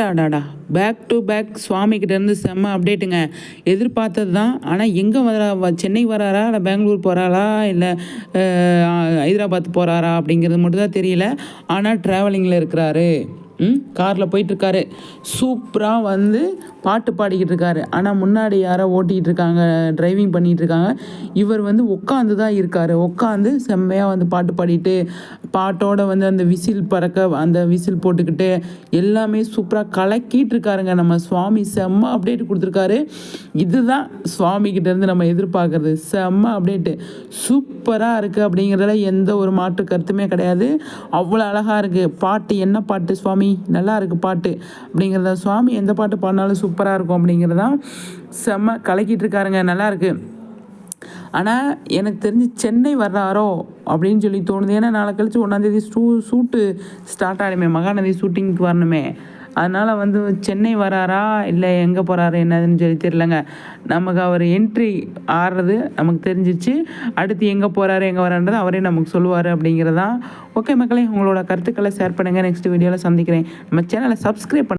டாடாடா back to back சுவாமிகிட்டேருந்து செம்ம அப்டேட்டுங்க எதிர்பார்த்தது தான். ஆனால் எங்கே வரா சென்னை வராரா இல்லை பெங்களூர் போகிறாரா இல்லை ஹைதராபாத் போகிறாரா அப்படிங்கிறது மட்டும் தான் தெரியல. ஆனால் ட்ராவலிங்கில் இருக்கிறாரு. காரில் போயிட்டுருக்காரு. சூப்பராக வந்து பாட்டு பாடிக்கிட்டு இருக்காரு ஆனால் முன்னாடி யாரோ ஓட்டிகிட்டு இருக்காங்க டிரைவிங் பண்ணிகிட்டு இருக்காங்க இவர் வந்து உட்காந்து தான் இருக்கார். உட்காந்து செம்மையாக வந்து பாட்டு பாடிட்டு பாட்டோட வந்து அந்த விசில் பறக்க அந்த விசில் போட்டுக்கிட்டு எல்லாமே சூப்பராக கலக்கிட்டு இருக்காருங்க நம்ம சுவாமி செம்ம அப்டேட் கொடுத்துருக்காரு. இதுதான் சுவாமிகிட்டேருந்து நம்ம எதிர்பார்க்குறது. செம்ம அப்டேட்டு சூப்பராக இருக்குது அப்படிங்கிறதுல எந்த ஒரு மாற்று கருத்துமே கிடையாது. அவ்வளோ அழகாக இருக்குது பாட்டு என்ன பாட்டு சுவாமி? நல்லா இருக்குது பாட்டு அப்படிங்கிறத சுவாமி எந்த பாட்டு பாடினாலும் சூப்பராக இருக்கும் அப்படிங்கிறதான் செம்ம கலக்கிட்டு இருக்காருங்க நல்லாயிருக்கு. ஆனால் எனக்கு தெரிஞ்சு சென்னை வர்றாரோ அப்படின்னு சொல்லி தோணுது. ஏன்னா நாளை கழிச்சு ஒன்றாந்தேதி ஷூ ஷூட்டு ஸ்டார்ட் ஆகிடுமே மகாநதி ஷூட்டிங்க்கு வரணுமே. அதனால் வந்து சென்னை வராரா? இல்லை எங்கே போகிறாரு என்னதுன்னு சொல்லி தெரிலங்க நமக்கு அவர் என்ட்ரி ஆடுறது நமக்கு தெரிஞ்சிச்சு. அடுத்து எங்கே போகிறாரு எங்கே வரான்றது அவரே நமக்கு சொல்லுவார் அப்படிங்கிறதான் ஓகே மக்களே உங்களோட கருத்துக்களை ஷேர் பண்ணுங்கள் நெக்ஸ்ட் வீடியோவில் சந்திக்கிறேன். நம்ம சேனலை சப்ஸ்கிரைப் பண்ண